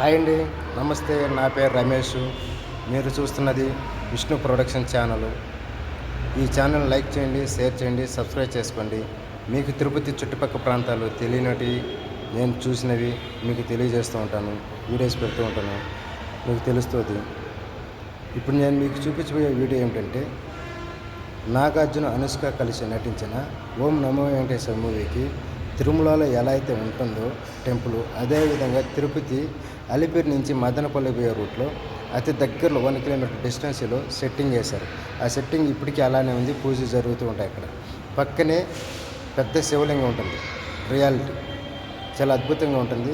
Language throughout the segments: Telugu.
హాయ్ అండి. నమస్తే నా పేరు రమేష్. మీరు చూస్తున్నది విష్ణు ప్రొడక్షన్ ఛానల్. ఈ ఛానల్ లైక్ చేయండి షేర్ చేయండి సబ్స్క్రైబ్ చేసుకోండి. మీకు తిరుపతి చుట్టుపక్కల ప్రాంతాలు తెలియనటి నేను చూసినవి మీకు తెలియజేస్తూ ఉంటాను వీడియోస్ పెడుతూ ఉంటాను. మీకు తెలుస్తుంది. ఇప్పుడు నేను మీకు చూపించబోయే వీడియో ఏమిటంటే నాగార్జున అనుష్క కలిసి నటించిన ఓం నమో వెంకటేశ్వర మూవీకి తిరుమలలో ఎలా అయితే ఉంటుందో టెంపుల్ అదేవిధంగా తిరుపతి అలిపిరి నుంచి మదనపల్లి పోయే రూట్లో అతి దగ్గరలో వన్ కిలోమీటర్ డిస్టెన్స్లో సెట్టింగ్ చేశారు. ఆ సెట్టింగ్ ఇప్పటికీ అలానే ఉంది పూజ జరుగుతూ ఉంటాయి అక్కడ. పక్కనే పెద్ద శివలింగం ఉంటుంది. రియాలిటీ. చాలా అద్భుతంగా ఉంటుంది.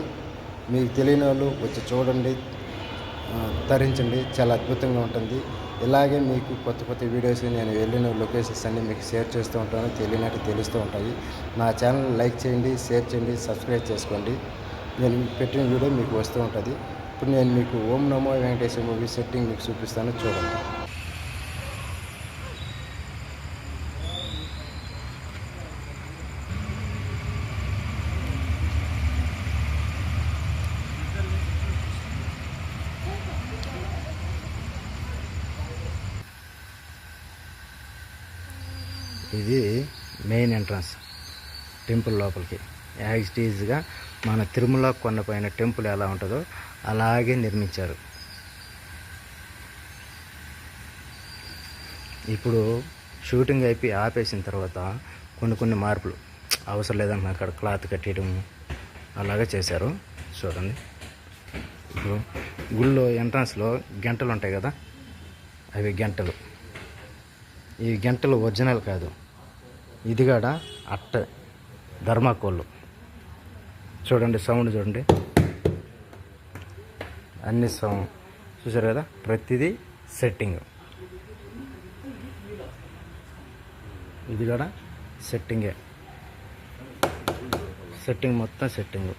మీకు తెలియని వాళ్ళు వచ్చి చూడండి తరించండి. చాలా అద్భుతంగా ఉంటుంది. ఇలాగే మీకు కొత్త కొత్త వీడియోస్ నేను వెళ్ళిన లొకేషన్స్ అన్ని మీకు షేర్ చేస్తూ ఉంటాను తెలియనట్టు తెలుస్తూ ఉంటాయి. నా ఛానల్ లైక్ చేయండి షేర్ చేయండి సబ్స్క్రైబ్ చేసుకోండి. నేను పెట్టిన వీడియో మీకు వస్తూ ఉంటుంది. ఇప్పుడు నేను మీకు ఓం నమో వెంకటేశ్వర మూవీ సెట్టింగ్ మీకు చూపిస్తాను. చూడండి. ఇది మెయిన్ ఎంట్రన్స్ టెంపుల్ లోపలికి. యాక్సిటీజ్గా మన తిరుమల కొండపైన టెంపుల్ ఎలా ఉంటుందో అలాగే నిర్మించారు. ఇప్పుడు షూటింగ్ అయిపోయి ఆపేసిన తర్వాత కొన్ని కొన్ని మార్పులు. అవసరం లేదన్న అక్కడ క్లాత్ కట్టేయడం అలాగే చేశారు. చూడండి. ఇప్పుడు గుళ్ళో ఎంట్రన్స్లో గంటలు ఉంటాయి కదా? అవి గంటలు. ఈ గంటలు ఒరిజినల్ కాదు. ఇది కూడా అట్ట ధర్మాకోళ్ళు. చూడండి సౌండ్ చూడండి. అన్ని సౌండ్ చూసారు కదా? ప్రతిదీ సెట్టింగ్ ఇది కూడా సెట్టింగే సెట్టింగ్ మొత్తం సెట్టింగ్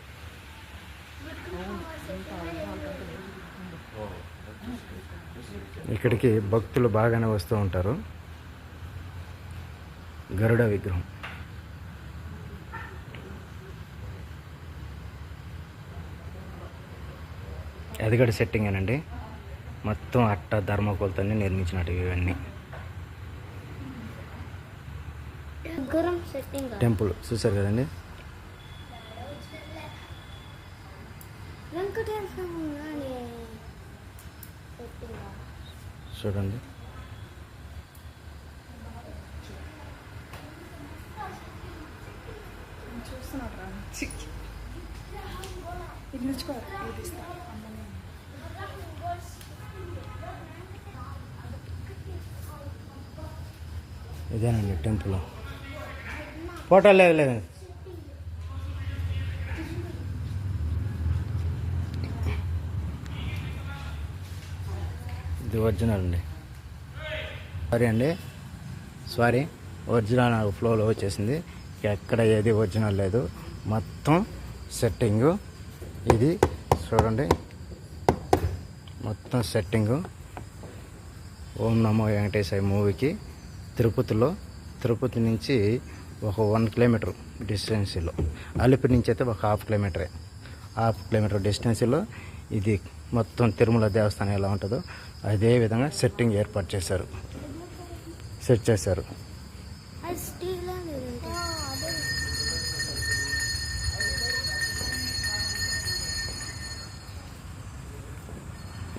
ఇక్కడికి భక్తులు బాగానే వస్తూ ఉంటారు. గరుడ విగ్రహం. అది కూడా సెట్టింగ్ అండి మొత్తం అట్ట ధర్మకోలతో నిర్మించినట్టు ఇవన్నీ. గురం సెట్టింగ్ టెంపుల్ చూసారు కదండి? చూడండి. చూస్తున్నాడు ఇదేనండి టెంపుల్. ఫోటో లేదు లేదు. ఇది ఒరిజినల్ అండి. సారీ అండి. సారీ ఒరిజినల్ నాకు ఫ్లోలో వచ్చేసింది. ఎక్కడ ఏది ఒరిజినల్ లేదు. మొత్తం సెట్టింగు. ఇది చూడండి. మొత్తం సెట్టింగు. ఓం నమో వెంకటేశ్వర మూవీకి. తిరుపతిలో తిరుపతి నుంచి ఒక వన్ కిలోమీటర్ డిస్టెన్సీలో. అలిపిరి నుంచి అయితే ఒక హాఫ్ కిలోమీటరే. హాఫ్ కిలోమీటర్ డిస్టెన్సీలో ఇది మొత్తం తిరుమల దేవస్థానం ఎలా ఉంటుందో అదే విధంగా సెట్టింగ్ ఏర్పాటు చేశారు. సెట్ చేశారు.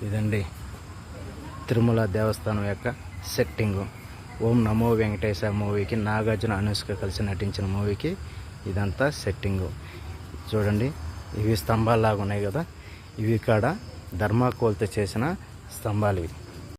ఇదండి తిరుమల దేవస్థానం యొక్క సెట్టింగు. ఓం నమో వెంకటేశ మూవీకి నాగార్జున అనుష్క కలిసి నటించిన మూవీకి ఇదంతా సెట్టింగు. చూడండి ఇవి స్తంభాల్లాగా ఉన్నాయి కదా. ఇవి కాడ ధర్మాకోల్తో చేసిన స్తంభాలు ఇవి.